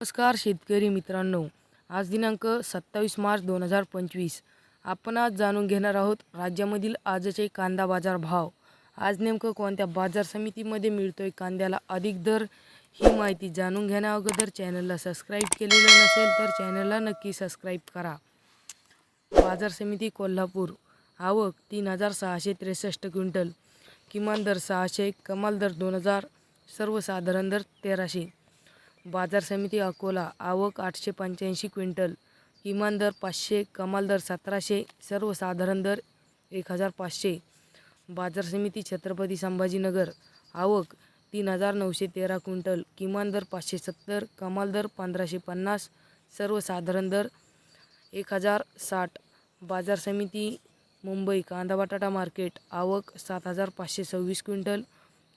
नमस्कार शेतकरी मित्रांनो. आज दिनांक सत्तावीस मार्च दोन हजार पंचवीस. आपण आज जाणून घेणार आहोत राज्यामधील आजचे कांदा बाजार भाव आज नेमकं कोणत्या बाजार समितीमध्ये मिळतोय कांद्याला अधिक दर ही माहिती जाणून घेण्या अगोदर चॅनलला सबस्क्राईब केलेलं नसेल तर चॅनलला नक्की सबस्क्राईब करा. बाजार समिती कोल्हापूर. आवक तीन हजार सहाशे त्रेसष्ट क्विंटल. किमान दर सहाशे कमाल दर दोन हजार सर्वसाधारण दर तेराशे. बाजार समिती अकोला आवक आठशे पंच्याऐंशी क्विंटल किमान दर पाचशे कमाल दर सतराशे सर्वसाधारण दर एक हजार पाचशे. बाजार समिती छत्रपती संभाजीनगर आवक तीन हजार नऊशे तेरा क्विंटल किमान दर पाचशे सत्तर कमाल दर पंधराशे पन्नास सर्वसाधारण दर एक हजार साठ. बाजार समिती मुंबई कांदा बटाटा मार्केट आवक सात हजार पाचशे सव्वीस क्विंटल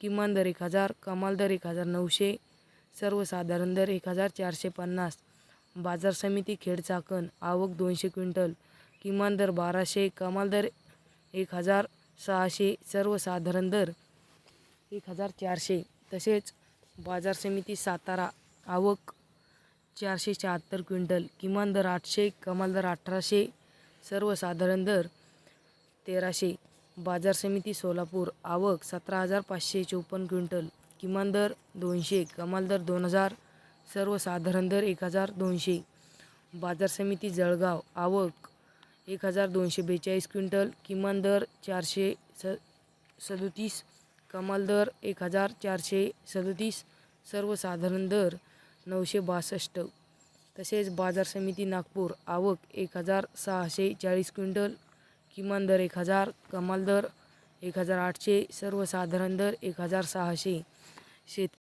किमान दर एक हजार कमाल दर एक हजार नऊशे सर्वसाधारण दर एक हजार चारशे पन्नास. बाजार समिती खेड चाकण आवक दोनशे क्विंटल. किमान दर बाराशे कमाल दर एक हजार सहाशे सर्वसाधारण दर एक हजार चारशे. तसेच बाजार समिती सातारा आवक चारशे शहात्तर क्विंटल. किमान दर आठशे कमाल दर अठराशे सर्वसाधारण दर तेराशे. बाजार समिती सोलापूर आवक सतरा हजार पाचशे चोपन्न क्विंटल. किमान दर दोनशे कमाल दर दोन हजार सर्वसाधारण दर एक हजार दोनशे बाजार समिती जळगाव आवक एक हजार दोनशे बेचाळीस क्विंटल किमान दर चारशे स सदोतीस कमाल दर एक हजार चारशे सदोतीस सर्वसाधारण दर नऊशे बासष्ट. तसेच बाजार समिती नागपूर आवक एक हजार सहाशे चाळीस क्विंटल किमान दर एक हजार कमाल दर एक हजार आठशे सर्वसाधारण दर एक हजार सहाशे. şey